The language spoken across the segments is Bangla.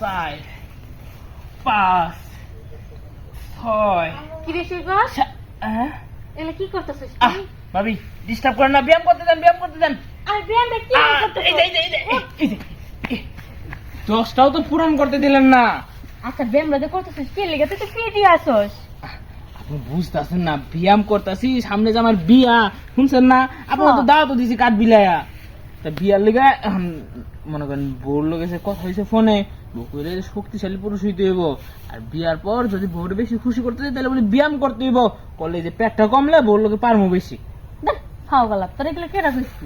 চার পাঁচ ছয়। কি রে হ্যাঁ? এগুলো কি করতেছিস ভাবি ডিস্টার্ব করেন না ব্যায়াম করতে দেন ব্যায়াম করতে দেন। আর ব্যায়ামটা কি এই। দশটাও তো পূরণ করতে দিলেন না। আচ্ছা ব্যায়ামটা যে করতেছিস? কি লেগে তুই তো ফিটি আসস আপনি বুঝতেছেন না ব্যায়াম করতেছি সামনে যে আমার বিয়া শুনছেন না? আপনার তো হ্যাঁ। দাওয়া তো দিছি কাঠ বিলায়া। তা বিয়ার লেগে মনে করেন বউর লোক এসে কথা হয়েছে ফোনে বউ কইলে শক্তিশালী পুরুষ হইতে হইব। আর বিয়ার পর যদি বউরে বেশি খুশি করতে চাই তাহলে বলি ব্যায়াম করতে হইব। করলে যে পেটটা কমলে বউর লোকে পারমো বেশি। দেখ খাও গেলাম তোর এগুলো কেটা কইছি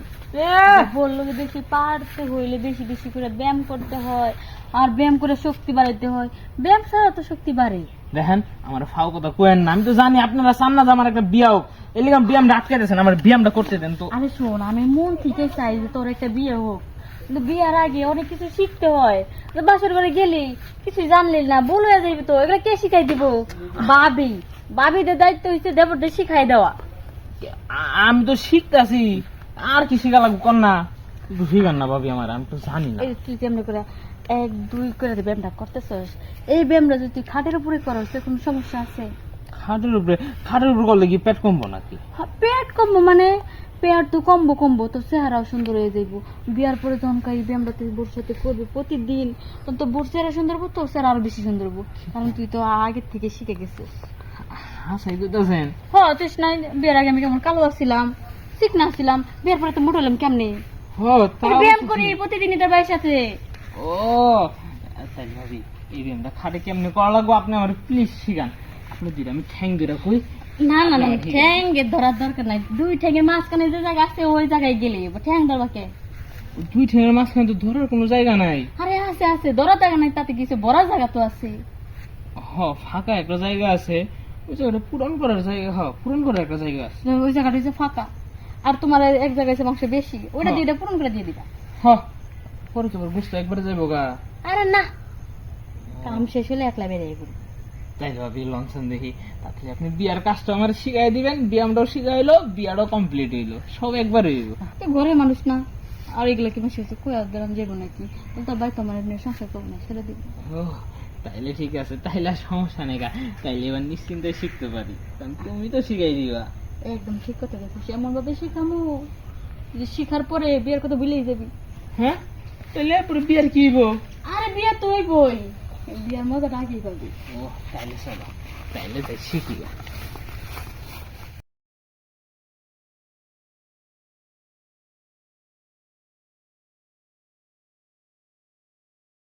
বলল যে বেশি পারতে হইলে বেশি বেশি করে ব্যায়াম করতে হয় আর ব্যায়াম করে শক্তি বাড়াইতে হয়। ব্যায়াম ছাড়া তো শক্তি বাড়ে দেখেন আমার ফাও কথা কোয়েন না। আমি তো জানি আপনারা চান না যে আমার একটা বিয়া হোক। এলিগে আমি ব্যায়ামটা আটকে দিয়েছেন আমার বিয়ামটা করতে দেন তো। আরে শোন আমি মন থেকে চাই যে তোর একটা বিয়ে হোক। কিন্তু বিয়ার আগে অনেক কিছু শিখতে হয়। তো বাসর ঘরে গেলি কিছু জানলি না ভুল হয়ে যাবি তো। এগুলো কে শিখাই দিব? বাবি বাবিদের দায়িত্ব হচ্ছে দেবরদের শিখাই দেওয়া। আমি তো শিখতেছি। আর কি শিখা লাগবে? কর না না ভাবি আমার আমি তো জানি না। এই তুই কেমনি করে এক দুই করে ব্যায়ামটা করতেছস এই ব্যায়ামটা যদি তুই খাটের উপরে করস তো কোনো সমস্যা আছে? খাটের উপরে খাটের উপরে করলে কি পেট কমবো নাকি? হ্যাঁ, পেট কমবো মানে পেট তো কমবো কমবো তো চেহারাও সুন্দর হয়ে যাইব। বিয়ার পরে যখন কাই ব্যায়ামটা তুই বোর সাথে করবি প্রতিদিন তখন তো বোর চেহারা সুন্দর হব তোর চেহারা আরও বেশি সুন্দর হব। কারণ তুই তো আগের থেকে শিখে গেছিস। হাসাই দিতেছেন হ্যাঁ তুই না বিয়ের আগে আমি কেমন কালো ছিলাম চিকনা ছিলাম বিয়ের পরে তো মোটা হলাম কেমনি? হ ব্যায়াম তো করি ঠিক। প্রতিদিন এটা সাথে। ও আচ্ছা ভাবি এই ব্যায়ামটা খাটে কেমনে করা লাগবো? আপনি আমার প্লিজ শিখান। আপনি দিন আমি ঠ্যাং দিরা কই না না না হ্যাঁ, ঠিক আছে। ঠ্যাঙ্গে ধরার দরকার নাই। দুই ঠ্যাঙ্গের মাঝখানে যে জায়গা আছে ওই জায়গায় গেলে ঠ্যাং ধরবাকে দুই ঠ্যাঙের মাঝখানে তো ধরার কোনো জায়গা নাই। আরে আছে আছে ধরার জায়গা নাই তাতে কিছু বড় জায়গা তো আছে। হ ফাঁকা একটা জায়গা আছে। ওই জায়গাটা পূরণ করার জায়গা হ পূরণ করার একটা জায়গা আছে। ওই জায়গাটা হচ্ছে ফাঁকা। আর তোমার এক জায়গায় মাংস বেশি ওটা হ্যাঁ। দিয়ে পূরণ করে দিয়ে দিবা। হ পরে তোমার বুঝতে একবারে যাইবো গা। আরে না। কাম শেষ হলে একলা বেরিয়ে পড়ি। তাই ভাবি লঞ্চন দেখি। তাহলে আপনি বিয়ার কাজটা আমার শিখাই দিবেন ব্যায়ামটাও শিখাইলো বিয়ারও কমপ্লিট হইল সব একবার হইব তো ঘরের মানুষ না। আর এগুলো কি মাসে কয়া দিলাম যাব নাকি? তো ভাই তোমার নিয়ে সংসার করব না ছেড়ে দিব। তাইলে ঠিক আছে তাইলে আর সমস্যা নেই তাইলে এবার নিশ্চিন্তে শিখতে পারি। কারণ তুমি তো শিখাই দিবা। একদম ঠিক কথা বলছিস। এমন ভাবে শিখামো যে শিখার পরে বিয়ের কথা ভুলেই যাবি। হ্যাঁ? তাহলে পুরো বিয়ার কি হইব? আরে বিয়ে তুই বই বিয়ার মজাটা আগেই পাবি? ও তাইলে চলো। তাইলে তাই শিখি গা।